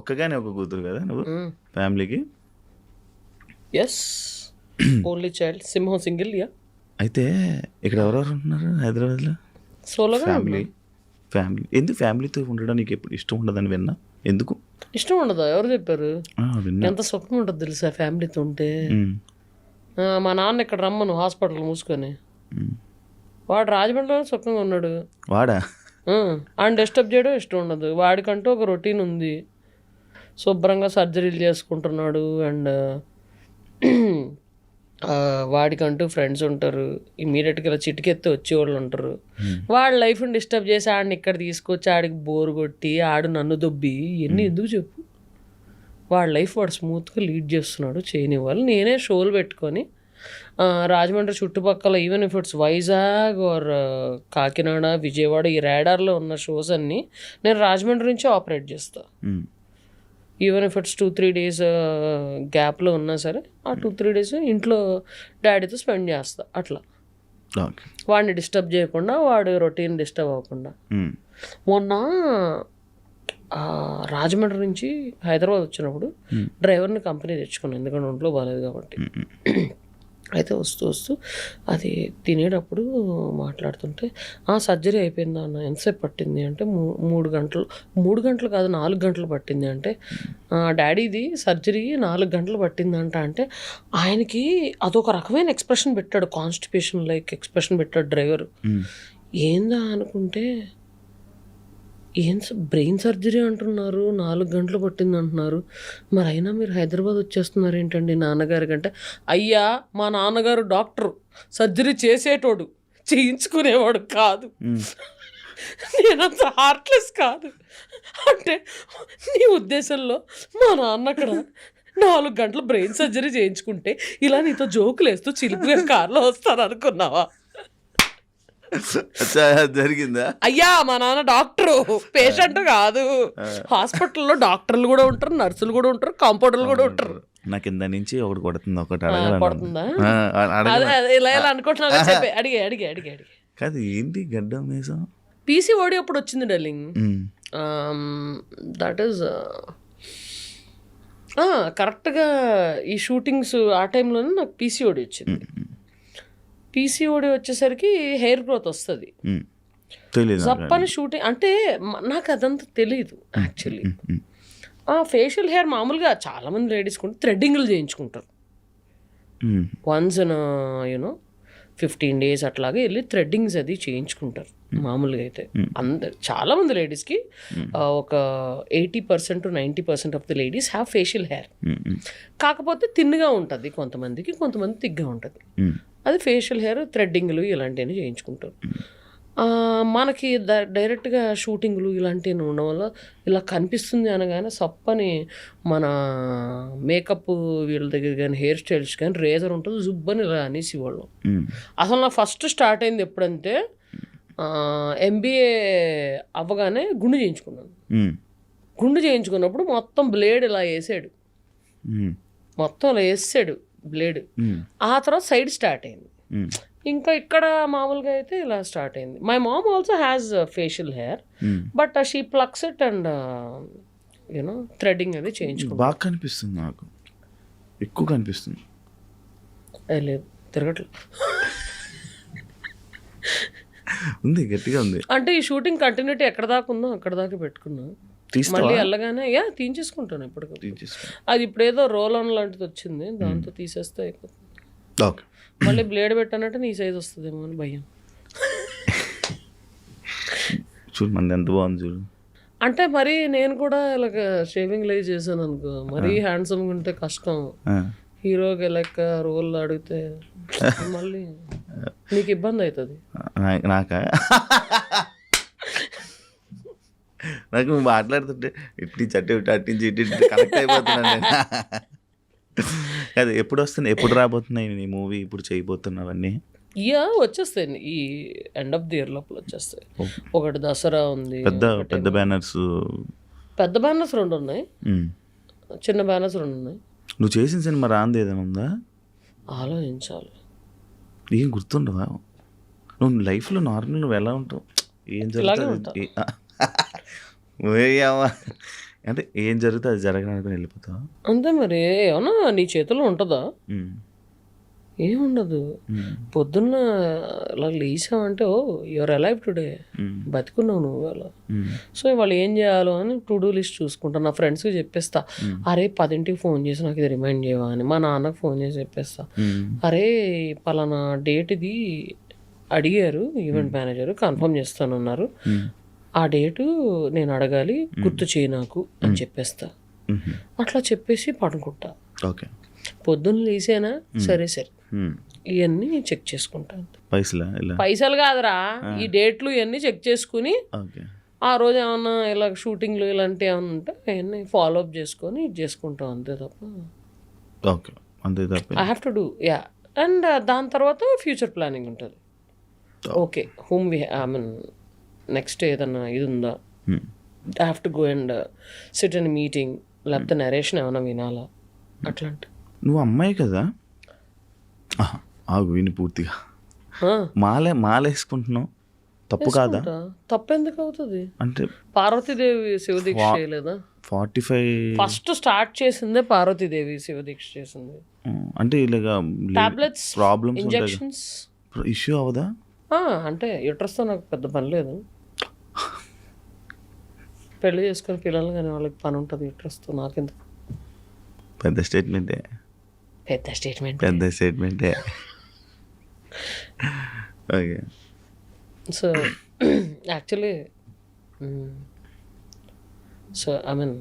ఒక్కగానే ఒక కూతురు కదా నువ్వు? ఫ్యామిలీకి ఎస్ ఓన్లీ చైల్డ్ సింహం సింగిల్ యా అయితే ఇక్కడ ఎవరెవరు ఉంటున్నారు హైదరాబాద్లో? సోలోగా ఫ్యామిలీ ఫ్యామిలీ ఎందుకు ఫ్యామిలీతో ఉండడం నీకు ఎప్పుడు ఇష్టం ఉండదని విన్నా? ఎందుకు? ఇష్టం ఉండదా? ఎవరు చెప్పారు? ఎంత స్వప్నం ఉంటుంది తెలుసా ఫ్యామిలీతో ఉంటే? మా నాన్న ఇక్కడ రమ్మను హాస్పిటల్ మూసుకొని. వాడు రాజమండ్రిలో స్వప్నంగా ఉన్నాడు. వాడా? ఆయన డిస్టర్బ్ చేయడం ఇష్టం ఉండదు. వాడికంటూ ఒక రొటీన్ ఉంది. శుభ్రంగా సర్జరీలు చేసుకుంటున్నాడు అండ్ వాడికంటూ ఫ్రెండ్స్ ఉంటారు. ఇమీడియట్గా ఇలా చిటికెత్తి వచ్చేవాళ్ళు ఉంటారు. వాడి లైఫ్ని డిస్టర్బ్ చేసి ఆడిని ఇక్కడ తీసుకొచ్చి ఆడికి బోర్ కొట్టి ఆడు నన్ను దొబ్బి ఇవన్నీ ఎందుకు చెప్పు? వాడి లైఫ్ వాడు స్మూత్గా లీడ్ చేస్తున్నాడు చేయనివ్వాలి. నేనే షోలు పెట్టుకొని రాజమండ్రి చుట్టుపక్కల even if it's Vizag or Kakinada Vijayawada ఈ రేడార్లో ఉన్న షోస్ అన్నీ నేను రాజమండ్రి నుంచి ఆపరేట్ చేస్తా. ఉమ్, even if it's two three days గ్యాప్లో ఉన్నా సరే ఆ టూ త్రీ డేస్ ఇంట్లో డాడీతో స్పెండ్ చేస్తా అట్లా. వాడిని డిస్టర్బ్ చేయకుండా వాడు రొటీన్ డిస్టర్బ్ అవ్వకుండా. ఉమ్, మొన్న రాజమండ్రి నుంచి హైదరాబాద్ వచ్చినప్పుడు డ్రైవర్ని కంపెనీ తెచ్చుకున్నాను ఎందుకంటే ఒంట్లో బాగాలేదు కాబట్టి. అయితే వస్తూ వస్తూ అది తినేటప్పుడు మాట్లాడుతుంటే ఆ సర్జరీ అయిపోయిందా అన్న? ఎంతసేపు పట్టింది? అంటే మూడు గంటలు మూడు గంటలు కాదు నాలుగు గంటలు పట్టింది అంటే "ఆ, డాడీది సర్జరీ నాలుగు గంటలు పట్టిందంట అంటే ఆయనకి అదొక రకమైన ఎక్స్ప్రెషన్ పెట్టాడు కాన్స్టిపేషన్ లైక్ ఎక్స్ప్రెషన్ పెట్టాడు డ్రైవర్. ఏందా అనుకుంటే ఏం బ్రెయిన్ సర్జరీ అంటున్నారు. నాలుగు గంటలు పట్టింది అంటున్నారు. మరి అయినా మీరు హైదరాబాద్ వచ్చేస్తున్నారు ఏంటండి నాన్నగారి కంటే? అయ్యా మా నాన్నగారు డాక్టరు. సర్జరీ చేసేటోడు. చేయించుకునేవాడు కాదు. నేనంత హార్ట్లెస్ కాదు. అంటే నీ ఉద్దేశంలో మా నాన్న అక్కడ నాలుగు గంటలు బ్రెయిన్ సర్జరీ చేయించుకుంటే ఇలా నీతో జోకులు వేస్తూ చిలుపుగా కార్లో వస్తాను అనుకున్నావా జరిగిందా? అయ్యా మా నాన్న డాక్టరు. పేషెంట్ కాదు. హాస్పిటల్లో డాక్టర్లు కూడా ఉంటారు నర్సులు కూడా ఉంటారు కాంపౌండర్లు కూడా ఉంటారు. నా కింద నుంచి ఒకటి కొడుతుంది ఒకటి అడగాలను కొడుతుందా? ఆ, అడగ అదే అదే ఇలా ఇలా అనుకుంటున్నా చెప్పే అడిగే అడిగే అడిగే అడిగే. కాదు ఏంటి గడ్డం మీసం? పీసీఓడి అప్పుడు వచ్చింది డార్లింగ్. దట్ ఈస్ కరెక్ట్గా ఈ షూటింగ్స్ ఆ టైంలోనే నాకు పీసీఓడి వచ్చింది. పీసీఓడి వచ్చేసరికి హెయిర్ గ్రోత్ వస్తుంది. జప్పని షూటింగ్ అంటే నాకు అదంతా తెలియదు యాక్చువల్లీ. ఆ ఫేషియల్ హెయిర్ మామూలుగా చాలా మంది లేడీస్ కూడా థ్రెడ్డింగ్లు చేయించుకుంటారు. Once in you know fifteen days అట్లాగా వెళ్ళి థ్రెడ్డింగ్స్ అది చేయించుకుంటారు మామూలుగా అయితే. అందరు చాలా మంది లేడీస్కి ఒక eighty percent to ninety percent of the ladies have facial hair కాకపోతే తిన్నుగా ఉంటుంది కొంతమందికి కొంతమంది తిగ్గా ఉంటుంది. అది ఫేషియల్ హెయిర్ థ్రెడ్డింగ్లు ఇలాంటివన్నీ చేయించుకుంటారు. మనకి ద- డైరెక్ట్గా షూటింగ్లు ఇలాంటివి ఉండడం వల్ల ఇలా కనిపిస్తుంది అనగానే సప్పని మన మేకప్ వీళ్ళ దగ్గర కానీ హెయిర్ స్టైల్స్ కానీ రేజర్ ఉంటుంది జుబ్బని ఇలా అనేసి వాళ్ళం అసలు నా ఫస్ట్ స్టార్ట్ అయింది ఎప్పుడంటే ఎంబీఏ అవ్వగానే గుండు చేయించుకున్నాను. గుండు చేయించుకున్నప్పుడు మొత్తం బ్లేడ్ ఇలా వేసాడు. మొత్తం ఇలా వేసాడు. బ్లేడ్. ఆ తర్వాత సైడ్ స్టార్ట్ అయింది. ఇంకా ఇక్కడ మామూలుగా అయితే ఇలా స్టార్ట్ అయింది. My mom. Also has facial hair. But she plucks it and you know threading అది చేయించుకుంటా బాగా కనిపిస్తుంది నాకు. ఎక్కువ కనిపిస్తుంది. లేదు తిరగట్లేదు. ఉంది గట్టిగా ఉంది. అంటే ఈ షూటింగ్ కంటిన్యూటీ ఎక్కడ దాకా ఉందో అక్కడ దాకా పెట్టుకున్నా. మళ్ళీ వెళ్ళగానే యా తీయించేసుకుంటాను ఎప్పటికప్పుడు. అది ఇప్పుడు ఏదో రోల్ ఆన్ లాంటిది వచ్చింది దాంతో తీసేస్తే అయిపోతుంది. మళ్ళీ బ్లేడ్ పెట్టానంటే నీ సైజ్ వస్తుందేమో అని భయం. చూడు మంది ఎంత బాగుంది చూడు. అంటే మరి నేను కూడా ఇలాగ షేవింగ్ లైవ్ చేశాను అనుకో మరీ హ్యాండ్సమ్గా ఉంటే కష్టం. హీరోకి లెక్క రోల్ అడిగితే మళ్ళీ నీకు ఇబ్బంది అవుతుంది. నాకా? నాకు మాట్లాడుతుంటే ఇట్టి చట్టి ఇటు అట్టించి ఇటు కనెక్ట్ అయిపోతున్నాను నేను. అది ఎప్పుడు వస్తున్నాయి? ఎప్పుడు రాబోతున్నాయి నీ మూవీ? ఇప్పుడు చేయబోతున్నావన్నీ? ఇయా వచ్చేస్తాయి. ఈ ఎండ్ ఆఫ్ ది ఇయర్ లోపల వచ్చేస్తాయి. ఒకటి దసరా ఉంది పెద్ద పెద్ద బ్యానర్స్ పెద్ద బ్యానర్స్ రెండు ఉన్నాయి. చిన్న బ్యానర్స్ రెండు ఉన్నాయి. నువ్వు చేసిన సినిమా రాంది ఏదైనా ఉందా? ఆలోచించాలి. ఏం గుర్తుండవా? నువ్వు లైఫ్లో నార్మల్ నువ్వు ఎలా ఉంటావు? ఏం జరుగుతుంది. అంటే ఏం జరిగితే అది జరగడానికి వెళ్ళిపోతావా? అంతే మరి ఏమన్నా నీ చేతిలో ఉంటుందా? ఏముండదు. పొద్దున్న అలా లేచావంటే ఓ యువర్ అలైవ్ టుడే. బతుకున్నావు నువ్వు అలా సో వాళ్ళు ఏం చేయాలో అని టు డూ లిస్ట్ చూసుకుంటా. నా ఫ్రెండ్స్కి చెప్పేస్తా. అరే పదింటికి ఫోన్ చేసి నాకు ఇది రిమైండ్ చేయవా అని. మా నాన్నకు ఫోన్ చేసి చెప్పేస్తా. అరే పలానా డేట్ ఇది అడిగారు ఈవెంట్ మేనేజర్ కన్ఫర్మ్ చేస్తానన్నారు. ఆ డేటు నేను అడగాలి గుర్తు చేయి నాకు అని చెప్పేస్తా. అట్లా చెప్పేసి పడుకుంటా. ఓకే. పొద్దున్న లేసేనా? సరే సరే. ఇవన్నీ చెక్ చేసుకుంటాను పైసలా పైసలు కాదురా. ఈ డేట్లు ఇవన్నీ చెక్ చేసుకుని ఆ రోజు ఏమన్నా ఇలా షూటింగ్లు ఇలాంటివి ఏమన్నా ఉంటే అవన్నీ ఫాలో అప్ చేసుకొని ఇది చేసుకుంటాం అంతే తప్ప. ఓకే. అంతే తప్ప. I have to do ya and దాని తర్వాత ఫ్యూచర్ ప్లానింగ్ ఉంటుంది. Okay home we I mean next ఏదన్నా ఇది ఉందా I have to go and sit and meeting లేకపోతే నరేషన్ ఏమైనా వినాలా? అట్లాంటి. నువ్వు అమ్మాయి కదా? ఆగు విని పూర్తిగా. మాలే మాల వేసుకుంటున్నావు తప్పు కాదా? ఉంటా. తప్పెందుకు అవుతుంది? అంటే పార్వతీదేవి శివదీక్ష చేయలేదా? ఫార్టీ ఫైవ్ ఫస్ట్ స్టార్ట్ చేసిందే పార్వతీదేవి శివదీక్ష చేసింది. అంటే ఇలాగా టాబ్లెట్స్ ప్రాబ్లమ్స్ ఇంజెక్షన్స్ ఇష్యూ అవదా? అంటే యుట్రస్తో నాకు పెద్ద పని లేదు. పెళ్ళి చేసుకుని పిల్లలు కానీ వాళ్ళకి పని ఉంటుంది యుట్రస్తో నాకెందుకు? పెద్ద స్టేట్మెంటే పెద్ద స్టేట్మెంట్ పెద్ద స్టేట్మెంటే okay. So actually so I mean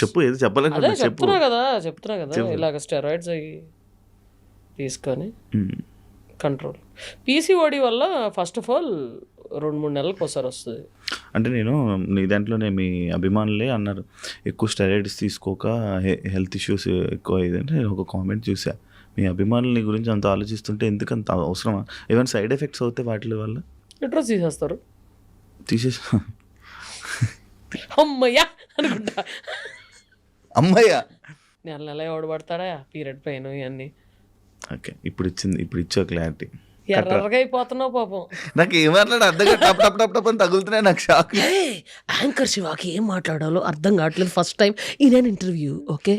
చెప్పు ఏదో అదే చెప్పాలనుకుంటున్నా చెప్పు. చెప్తున్నా కదా చెప్తున్నా కదా ఇలాగ స్టెరాయిడ్స్ అవి తీసుకొని. కంట్రోల్. పీసీఓడి వల్ల ఫస్ట్ ఆఫ్ ఆల్ రెండు మూడు నెలలకు ఒకసారి వస్తుంది. అంటే నేను నీ దాంట్లోనే మీ అభిమానులే అన్నారు ఎక్కువ స్టెరాయిడ్స్ తీసుకోక హెల్త్ ఇష్యూస్ ఎక్కువ ఇదంటే నేను ఒక కామెంట్ చూసా. మీ అభిమానుల గురించి అంత ఆలోచిస్తుంటే ఎందుకు అంత అవసరమా? ఏమైనా సైడ్ ఎఫెక్ట్స్ అవుతాయి వాటి వల్ల? యుట్రస్ తీసేస్తారు. తీసేసి? అమ్మయ్యా! అనుకుంటా. అమ్మయ్య! నెల నెల ఎవడు పడతాడా? పీరియడ్ పెయిన్ ఇవన్నీ. ఓకే ఇప్పుడు ఇచ్చింది ఇప్పుడు ఇచ్చా క్లారిటీ ఎర్రగా అయిపోతున్నావు పాపం. నాకు ఏం మాట్లాడు అర్థం కాదు. టప్ టప్ టప్ టప్ అని తగులుతున్నాయి నాకు షాక్ యాంకర్ శివాకి ఏం మాట్లాడాలో అర్థం కావట్లేదు ఫస్ట్ టైం ఇదే ఇంటర్వ్యూ ఓకే.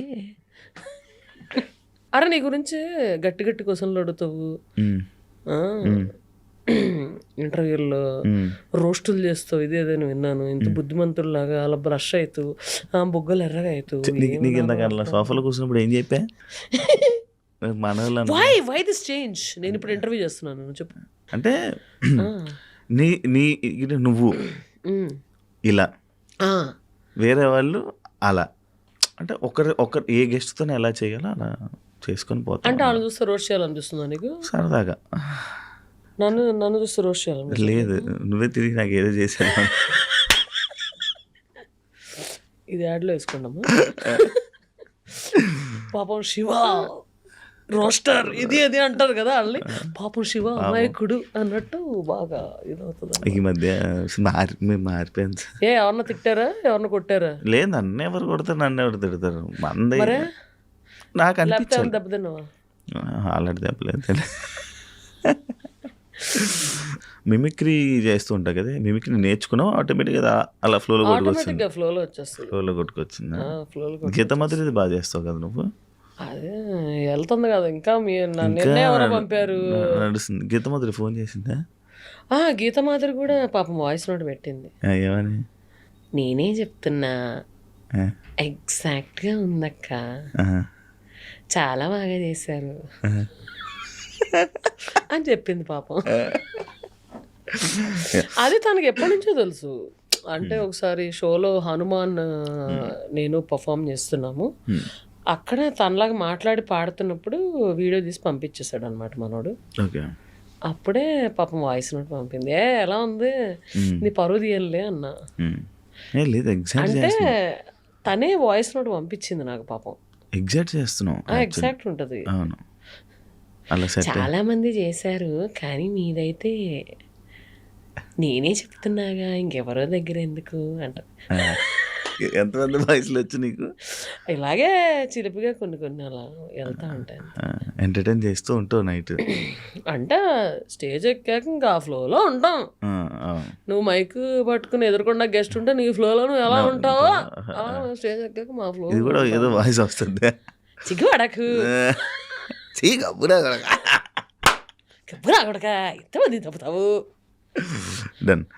అరే నీ గురించి గట్టి గట్టి క్వశ్చన్లు అడుగుతావు. ఇంటర్వ్యూల్లో రోస్టులు చేస్తావు. ఇదే ఏదైనా విన్నాను. ఇంత బుద్ధిమంతుల్లాగా అలా బ్రష్ అవుతావు ఆ, బుగ్గలు ఎర్రగా అవుతావు నీకు అట్లా? సోఫాలో కూర్చున్నప్పుడు ఏం చెప్పా. వై వై దిస్ చేంజ్ నేను ఇప్పుడు ఇంటర్వ్యూ చేస్తున్నాను చెప్పు. అంటే నీ నీ ఇది నువ్వు. ఇలా. వేరే వాళ్ళు అలా. అంటే ఒకరి ఒకరు ఏ గెస్ట్తో ఎలా చేయాలో అలా చేసుకొని పోతాం అంటే వాళ్ళు చూస్తే రోస్ట్ చేయాలనిపిస్తుందా నీకు? సరదాగా. నన్ను నన్ను చూస్తే రోస్ట్ చేయాలనిపిస్తుంది లేదు నువ్వే తిరిగి నాకు ఏదో చేశాను ఇది యాడ్లో వేసుకున్నామా పాపం శివ. రోస్టర్ ఇది అది అంటారు కదా వాళ్ళని. పాపం శివ అమాయకుడు అన్నట్టు బాగా ఇదవుతుంది ఈ మధ్య మారి మేము. ఏ ఎవరన్నా తిట్టారా? ఎవరన్నా కొట్టారా? లేదు నన్ను ఎవరు కొడతారు నన్ను ఎవరు తిడతారు? మంది? నాకు అనిపించాలి. దెబ్బతిన్నావా? ఆల్రెడీ దెబ్బలేదు మిమిక్రీ చేస్తూ ఉంటా కదా మిమిక్రీ నేర్చుకున్నావు ఆటోమేటిక్గా అలా ఫ్లోలో కొట్టుకొచ్చింది. ఫ్లోలో వచ్చేస్తుంది. ఫ్లోలో కొట్టుకొచ్చిందా? ఫ్లోలో గీత మాదిరి బాగా చేస్తావు కదా నువ్వు? అదే వెళ్తుంది కదా. ఇంకా మీ నిన్నే ఎవరో పంపారు? నడుస్తుంది. గీత మాదిరి ఫోన్ చేసిందా? ఆ గీత మాదిరి కూడా పాపం వాయిస్ నోట్ పెట్టింది. ఏమని? నేనే చెప్తున్నా. ఎగ్జాక్ట్గా ఉందక్క. చాలా బాగా చేశారు. అని చెప్పింది పాపం. అది తనకి ఎప్పటి నుంచో తెలుసు. అంటే ఒకసారి షోలో హనుమాన్ నేను పర్ఫామ్ చేస్తున్నాము. అక్కడ తనలాగా మాట్లాడి పాడుతున్నప్పుడు వీడియో తీసి పంపించేశాడు అనమాట మనోడు. ఓకే. అప్పుడే పాపం వాయిస్ నోట్ పంపింది. ఏ ఎలా ఉంది? నీ పరువు తీయలే అన్న. అంటే తనే వాయిస్ నోట్ పంపించింది నాకు పాపం. ఎగ్జాక్ట్ చేస్తున్నావు ఎగ్జాక్ట్ ఉంటుంది. అవును. అలా సెట్ చాలా మంది చేశారు కానీ మీదైతే నేనే చెప్తున్నాగా ఇంకెవరో దగ్గర ఎందుకు? అంట ఎంతమంది వయసులో వచ్చి నీకు? ఇలాగే చిలిపిగా కొన్ని కొన్ని అలా వెళ్తా ఉంటాను ఎంటర్టైన్ చేస్తూ ఉంటావు నైట్. అంటే స్టేజ్ ఎక్కాక ఇంకా ఆ ఫ్లోలో ఉంటాం. నువ్వు మైక్ పట్టుకుని ఎదురుకుండా గెస్ట్ ఉంటే నీ ఫ్లోలో నువ్వు ఎలా ఉంటావో స్టేజ్ ఎక్కాక మా ఫ్లో ఇది కూడా ఏదో వాయిస్ వస్తుంది. సిగ్గుపడకు చీ కబురా కబ్బురా కొడక. ఎంతమంది తప్పుతావు. డన్